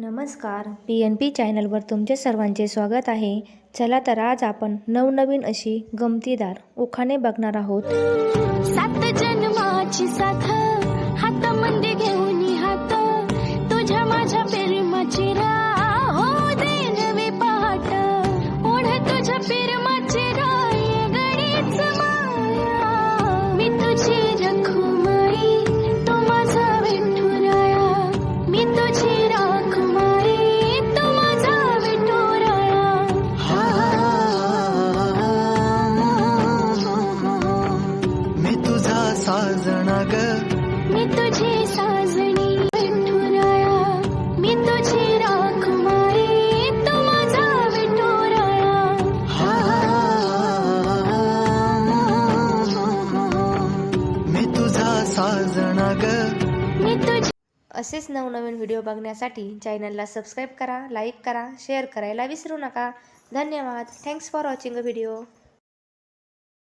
नमस्कार. P N P चॅनलवर तुमचे सर्वांचे स्वागत आहे. चला तर आज आपण नवनवीन अशी गमतीदार उखाणे बघणार आहोत. सात जन्माची साथ हातामध्ये घेऊन हात तुझ्या माझ्या प्रेमाची राह हो दे नवी पहाट. ओढ तुझ्या प्रेम साजणा ग. मी तुझी साजणी विठुराया मी तुझी राखुमाई तू माझा विठुराया मी तुझा साजणा ग. मी तुझी असेच नवनवीन व्हिडिओ बघण्यासाठी चॅनलला सबस्क्राईब करा लाईक करा शेअर करायला विसरू नका. धन्यवाद. Thanks for watching a video